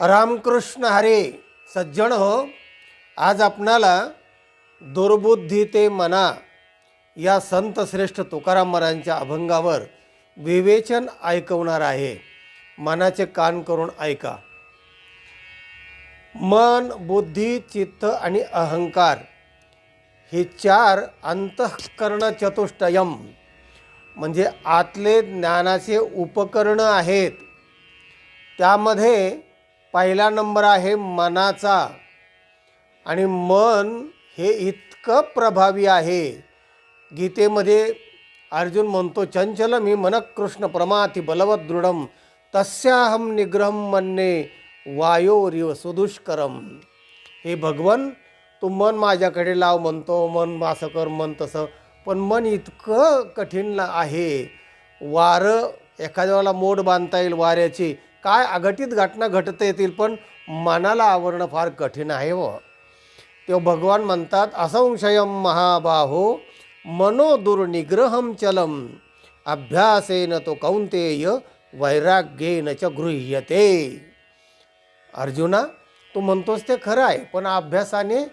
रामकृष्ण हरे सज्जन हो. आज आपणाला दुर्बुद्धी ते मना या संत श्रेष्ठ तुकाराम महाराजांच्या अभंगावर विवेचन ऐकवणार आहे. मनाचे कान करून ऐका. मन बुद्धी चित्त आणि अहंकार हे चार अंतःकरण चतुष्टयम म्हणजे आतले ज्ञानाचे उपकरणं आहेत. त्यामध्ये पहिला नंबर आहे मनाचा. आणि मन हे इतकं प्रभावी आहे. गीतेमध्ये अर्जुन म्हणतो चंचल मी मन कृष्ण प्रमाती बलवत दृढम तस्याहम निग्रहम म्हणणे वायोरिव सुदुष्करम. हे भगवन तू मन माझ्याकडे लाव म्हणतो. मन असं कर मन तसं. पण मन इतकं कठीण आहे. वारं एखाद्या वेळेला मोड बांधता येईल वाऱ्याची. काय अघटित घटना घटता येतील पण मनाला आवरणं फार कठीण आहे हो. व तेव्हा भगवान म्हणतात असंशयम महाबाहो मनो दुर्निग्रहम चलम अभ्यासेन तो कौंतेय वैराग्येन च गृह्यते. अर्जुना तू म्हणतोस ते खरं आहे पण अभ्यासाने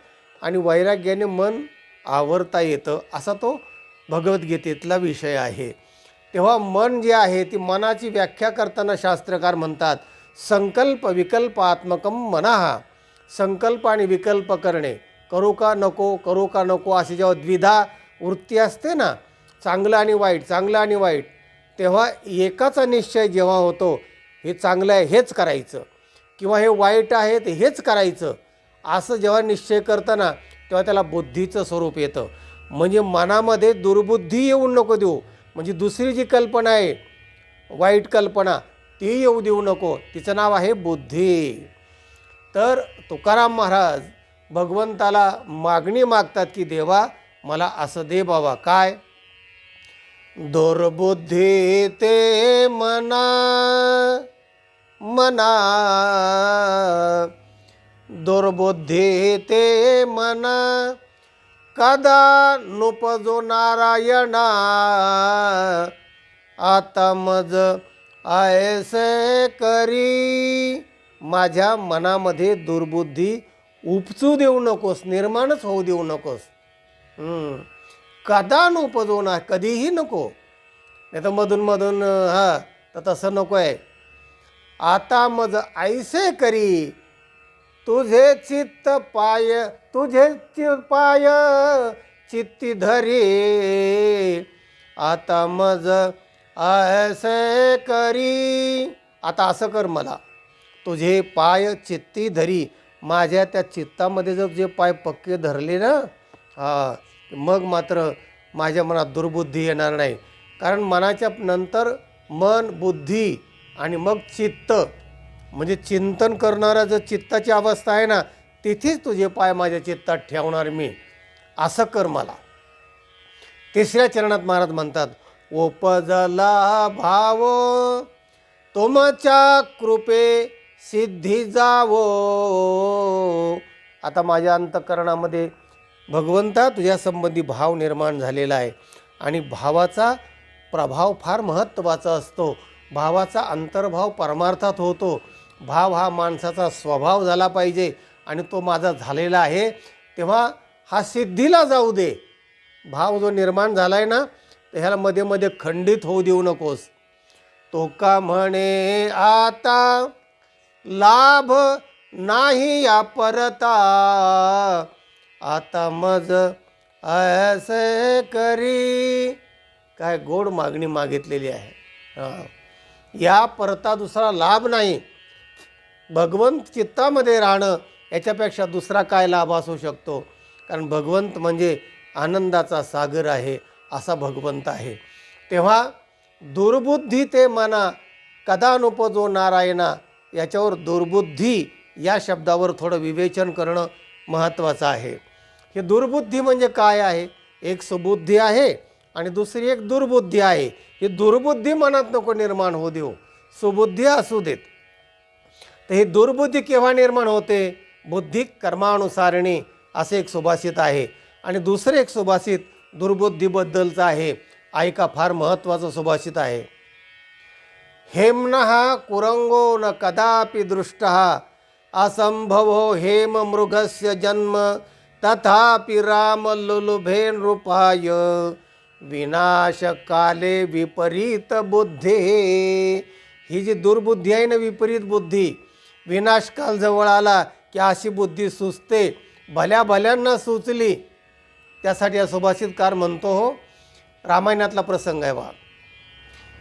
आणि वैराग्याने मन आवरता येतं असा तो भगवद्गीतेतला विषय आहे. तेव्हा मन जे आहे ती मनाची व्याख्या करताना शास्त्रकार म्हणतात संकल्प विकल्पात्मकम मनाहा संकल्प आणि विकल्प करणे. करू का नको करू का नको अशी जेव्हा द्विधा वृत्ती असते ना चांगलं आणि वाईट चांगलं आणि वाईट तेव्हा एकाचा निश्चय जेव्हा होतो हे चांगलं आहे हेच करायचं. किंवा हे वाईट आहे ते हेच करायचं. असं जेव्हा निश्चय करताना तेव्हा त्याला बुद्धीचं स्वरूप येतं. म्हणजे मनामध्ये दुर्बुद्धी येऊ नको देऊ. म्हणजे दुसरी जी कल्पना आहे वाईट कल्पना ती येऊ देऊ नको. तिचं नाव आहे बुद्धी. तर तुकाराम महाराज भगवंताला मागणी मागतात की देवा मला असं दे बाबा. काय? दुर्बुद्धी ते मना मना दुर्बुद्धी ते मना कदा नुपजो नारायणा आता मज आयसे करी. माझ्या मनामध्ये दुर्बुद्धी उपचू देऊ नकोस निर्माणच होऊ देऊ नकोस. कदा नुपजो ना कधीही नको. नाही तर मधून मधून हां तर तसं नको आहे आता मज ऐसे करी. तुझे चित्त पाय तुझे पाय चित्ती धरी. आता मज ऐसे करी. आता असं कर मला. तुझे पाय चित्ती धरी. माझ्या त्या चित्तामध्ये जर जे पाय पक्के धरले ना हा मग मात्र माझ्या मनात दुर्बुद्धी येणार नाही. कारण मनाच्या नंतर मन बुद्धी आणि मग चित्त म्हणजे चिंतन करणारा जर चित्ताची अवस्था आहे ना तिथेच तुझे पाय माझ्या चित्तात ठेवणार मी. असं कर मला. तिसऱ्या चरणात महाराज म्हणतात ओपजला भाव तुमच्या कृपे सिद्धी जावो. आता माझ्या अंतकरणामध्ये भगवंता तुझ्यासंबंधी भाव निर्माण झालेला आहे आणि भावाचा प्रभाव फार महत्त्वाचा असतो. भावाचा अंतर्भाव परमार्थात होतो. भाव हा माणसाचा स्वभाव झाला पाहिजे आणि तो माझा झालेला आहे तेव्हा हा सिद्धीला जाऊ दे. भाव जो निर्माण झाला आहे ना तर ह्याला मध्ये मध्ये खंडित होऊ देऊ नकोस. तो का म्हणे आता लाभ नाही या परता. आता मज असे करी. काय गोड मागणी मागितलेली आहे. हां. या परता दुसरा लाभ नाही. भगवंत चित्तामध्ये राहणं याच्यापेक्षा दुसरा काय लाभ असू शकतो? कारण भगवंत म्हणजे आनंदाचा सागर आहे असा भगवंत आहे. तेव्हा दुर्बुद्धी ते मना कदा नुपजो नारायणा याच्यावर दुर्बुद्धी या शब्दावर थोडं विवेचन करणं महत्त्वाचं आहे. हे दुर्बुद्धी म्हणजे काय आहे? एक सुबुद्धी आहे आणि दुसरी एक दुर्बुद्धी आहे. ही दुर्बुद्धी मनात नको निर्माण होऊ देऊ. सुबुद्धी असू देत. तर ही दुर्बुद्धी केव्हा निर्माण होते? बुद्धी कर्मानुसारणी असे एक सुभाषित आहे. आणि दुसरे एक सुभाषित दुर्बुद्धीबद्दलचं आहे. ऐका फार महत्त्वाचं सुभाषित आहे. हेम्न कुरंगो न कदापि दृष्ट असंभवो हेम मृगस्य जन्म तथापि राम लुलुभे नृपाय विनाशकाले विपरीत बुद्धी। ही जी दुर्बुद्धी आहे ना विपरीत बुद्धी विनाशकाल जवळ आला की अशी बुद्धी सुचते. भल्या भल्यांना सुचली. त्यासाठी या सुभाषितकार म्हणतो हो रामायणातला प्रसंग आहे बा.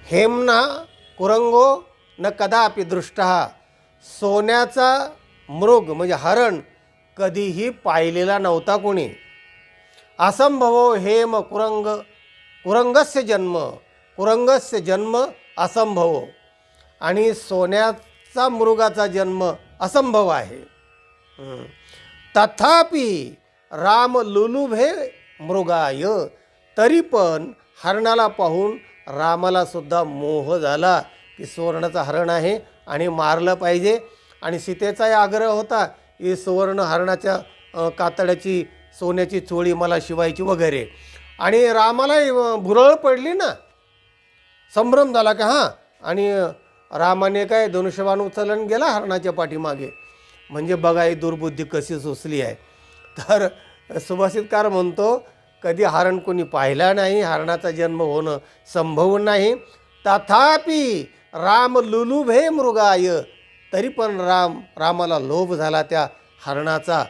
हेमना कुरंगो न कदापि दृष्ट सोन्याचा मृग म्हणजे हरण कधीही पाहिलेला नव्हता कोणी. असंभवो हेम कुरंग कुरंगस्य जन्म कुरंगस्य जन्म असंभवो. आणि सोन्यात चा मृगाचा जन्म असंभव आहे. तथापि राम लुलुभे मृगाय तरी पण हरणाला पाहून रामाला सुद्धा मोह झाला की सुवर्णाचं हरण आहे आणि मारलं पाहिजे. आणि सीतेचाही आग्रह होता की सुवर्ण हरणाच्या कातड्याची सोन्याची चोळी मला शिवायची वगैरे. आणि रामालाही भुरळ पडली ना. संभ्रम झाला का हां. आणि रामाने काय धनुष्यबाण उचलन गेला हरणाच्या पाठीमागे. म्हणजे बघा ही दुर्बुद्धी कशी सुचली आहे. तर सुभाषितकार म्हणतो कधी हरण कोणी पाहिला नाही हरणाचा जन्म होणं संभव नाही. तथापि राम लुलुभे मृगाय तरी पण राम रामाला लोभ झाला त्या हरणाचा.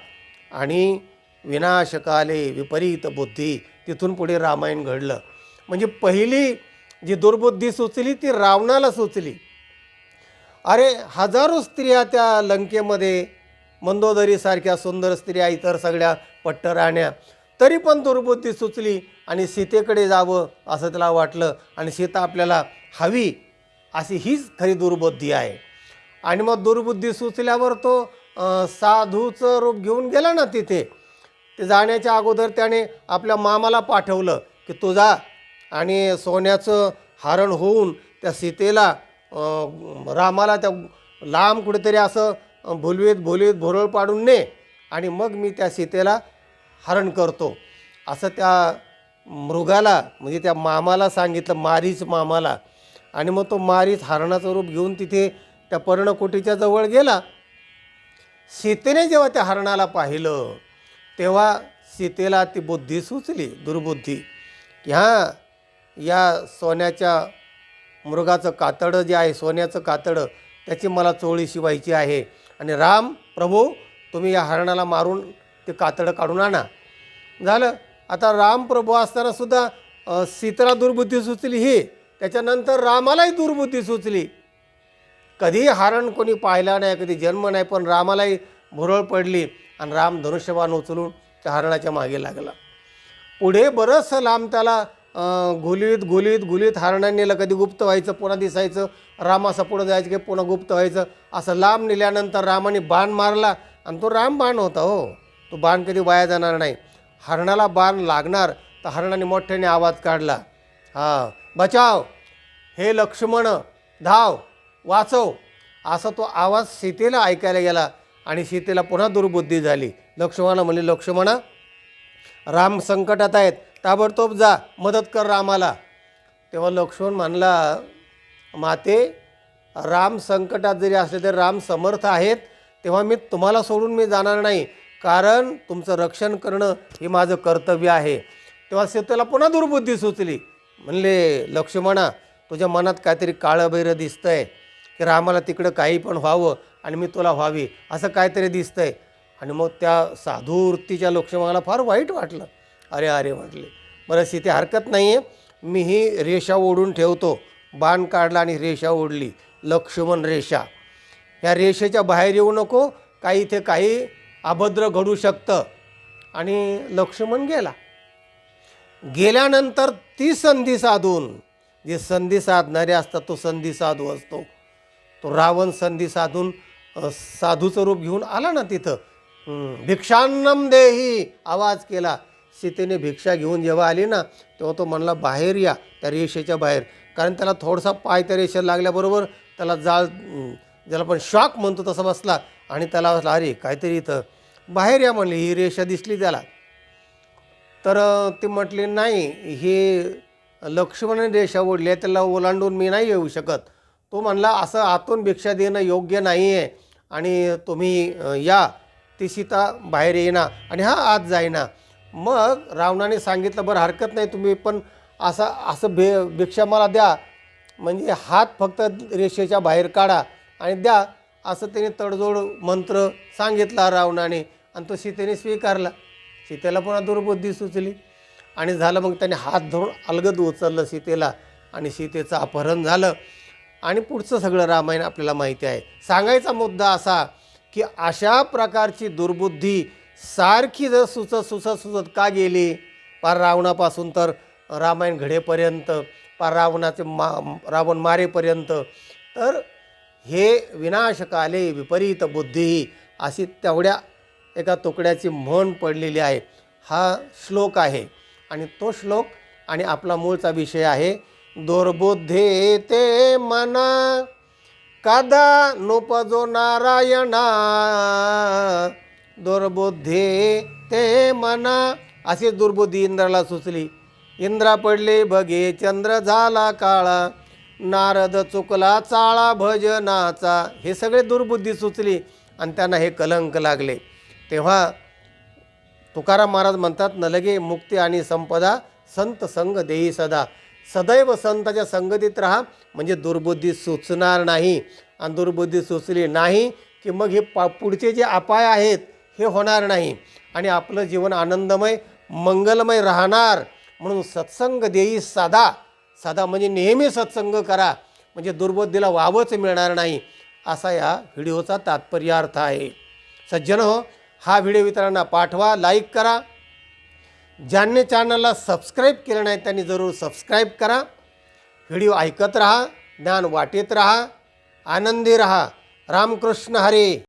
आणि विनाशकाले विपरीत बुद्धी तिथून पुढे रामायण घडलं. म्हणजे पहिली जी दुर्बुद्धी सुचली ती रावणाला सुचली. अरे हजारो स्त्रिया त्या लंकेमध्ये मंदोदरीसारख्या सुंदर स्त्रिया इतर सगळ्या पट्ट राहण्या तरी पण दुर्बुद्धी सुचली आणि सीतेकडे जावं असं त्याला वाटलं. आणि सीता आपल्याला हवी अशी हीच खरी दुर्बुद्धी आहे. आणि मग दुर्बुद्धी सुचल्यावर तो साधूचं रूप घेऊन गेला ना तिथे. ते जाण्याच्या अगोदर त्याने आपल्या मामाला पाठवलं की तू जा. आणि सोन्याचं हरण होऊन त्या सीतेला रामाला त्या लांब कुठेतरी असं भुलवीत भुलवीत भुरळ पाडून ने आणि मग मी त्या सीतेला हरण करतो. असं त्या मृगाला म्हणजे त्या मामाला सांगितलं मारीच मामाला. आणि मग तो मारीच हरणाचं रूप घेऊन तिथे त्या पर्णकोटीच्या जवळ गेला. सीतेने जेव्हा त्या हरणाला पाहिलं तेव्हा सीतेला ती बुद्धी सुचली दुर्बुद्धी. की हां या सोन्याच्या मृगाचं कातडं जे आहे सोन्याचं कातडं त्याची मला चोळी शिवायची आहे. आणि राम प्रभू तुम्ही या हरणाला मारून ते कातडं काढून आणा. झालं? आता राम प्रभू असतानासुद्धा सीताला दुर्बुद्धी सुचली ही. त्याच्यानंतर रामालाही दुर्बुद्धी सुचली. कधी हरण कोणी पाहिला नाही कधी जन्म नाही पण रामालाही भुरळ पडली आणि राम धनुष्यबाण उचलून त्या हरणाच्या मागे लागला. पुढे बरंचसं लांब त्याला घुलीत घुलीत घुलीत गुलीत नेलं. कधी गुप्त व्हायचं पुन्हा दिसायचं. रामासा पुढं जायचं की पुन्हा गुप्त व्हायचं. असं लांब नेल्यानंतर रामाने बाण मारला. आणि तो राम बाण होता हो. तो बाण कधी वाया जाणार नाही. हरणाला बाण लागणार तर हरणाने मोठ्याने आवाज काढला. हां बचाव. हे लक्ष्मण धाव वाचव. असा तो आवाज सीतेला ऐकायला गेला आणि सीतेला पुन्हा दुर्बुद्धी झाली. लक्ष्मणा म्हणजे लक्ष्मणा राम संकटात आहेत. ताबडतोब जा मदत कर रामाला. तेव्हा लक्ष्मण म्हणला माते राम संकटात जरी असले तरी राम समर्थ आहेत तेव्हा मी तुम्हाला सोडून मी जाणार नाही. कारण तुमचं रक्षण करणं हे माझं कर्तव्य आहे. तेव्हा सीतेला पुन्हा दुर्बुद्धी सुचली. म्हणले लक्ष्मणा तुझ्या मनात काहीतरी काळं बैरं दिसतंय की रामाला तिकडं काही पण व्हावं आणि मी तुला व्हावी असं काहीतरी दिसतंय. आणि मग त्या साधूवृत्तीच्या लक्ष्मणाला फार वाईट वाटलं. अरे अरे म्हटले. बरं इथे हरकत नाही आहे मी ही रेषा ओढून ठेवतो. बाण काढला आणि रेषा ओढली. लक्ष्मण रेषा. या रेषेच्या बाहेर येऊ नको. काही इथे काही अभद्र घडू शकतं. आणि लक्ष्मण गेला. गेल्यानंतर ती संधी साधून जे संधी साधणारे असतात तो संधी साधू असतो. तो रावण संधी साधून साधूचं रूप घेऊन आला ना तिथं. भिक्षान्नम देही आवाज केला. सीतेने भिक्षा घेऊन जेव्हा आली ना तेव्हा तो म्हणला बाहेर या त्या रेषेच्या बाहेर. कारण त्याला थोडासा पाय त्या रेषेला लागल्याबरोबर त्याला जाळ ज्याला पण शॉक म्हणतो तसा बसला आणि त्याला वाटलं अरे काहीतरी इथं. बाहेर या म्हणली ही रेषा दिसली त्याला. तर ती ते म्हटले नाही हे लक्ष्मण रेषा ओढली आहे त्याला ओलांडून मी नाही येऊ शकत. तो म्हणला असं आतून भिक्षा देणं योग्य नाही आहे आणि तुम्ही या ती सीता बाहेर येईना आणि हा आत जाईना. मग रावणाने सांगितलं बरं हरकत नाही तुम्ही पण असा असं भे भिक्षा मला द्या. म्हणजे हात फक्त रेषेच्या बाहेर काढा आणि द्या. असं त्याने तडजोड मंत्र सांगितला रावणाने आणि तो सीतेने स्वीकारला. सीतेला पुन्हा दुर्बुद्धी सुचली आणि झालं मग त्याने हात धरून अलगद उचललं सीतेला आणि सीतेचं अपहरण झालं. आणि पुढचं सगळं रामायण आपल्याला माहिती आहे. सांगायचा मुद्दा असा की अशा प्रकारची दुर्बुद्धी सारखी जर सुचत सुचत सुचत का गेली? पार रावणापासून तर रामायण घडेपर्यंत पार रावणाचे मा रावण मारेपर्यंत. तर हे विनाशकाले विपरीत बुद्धी अशी तेवढ्या एका तुकड्याची म्हण पडलेली आहे. हा श्लोक आहे. आणि तो श्लोक आणि आपला मूळचा विषय आहे दुर्बुद्धे ते मना कदा नुपजो नारायणा? दुर्बुद्धे ते मना अशी दुर्बुद्धी इंद्राला सुचली. इंद्रा पडले बघे चंद्र झाला काळा. नारद चुकला चाळा भजनाचा. हे सगळे दुर्बुद्धी सुचली आणि त्यांना हे कलंक लागले. तेव्हा तुकाराम महाराज म्हणतात न लगे मुक्ती आणि संपदा संत संग देई सदा. सदैव संताच्या संगतीत राहा म्हणजे दुर्बुद्धी सुचणार नाही. आणि दुर्बुद्धी सुचली नाही की मग हे पा पुढचे जे अपाय आहेत हे होणार नाही. आणि आपलं जीवन आनंदमय मंगलमय राहणार म्हणून सत्संग देई सदा सदा म्हणजे नेहमी सत्संग करा. म्हणजे दुर्बुद्धीला वावच मिळणार नाही. असा या व्हिडिओचा तात्पर्य अर्थ आहे. सज्जन हो हा व्हिडिओ इतरांना पाठवा लाईक करा. ज्यांनी चॅनलला सबस्क्राईब केलं नाही त्यांनी जरूर सबस्क्राईब करा. व्हिडिओ ऐकत राहा ज्ञान वाटेत राहा आनंदी राहा. रामकृष्ण हरे.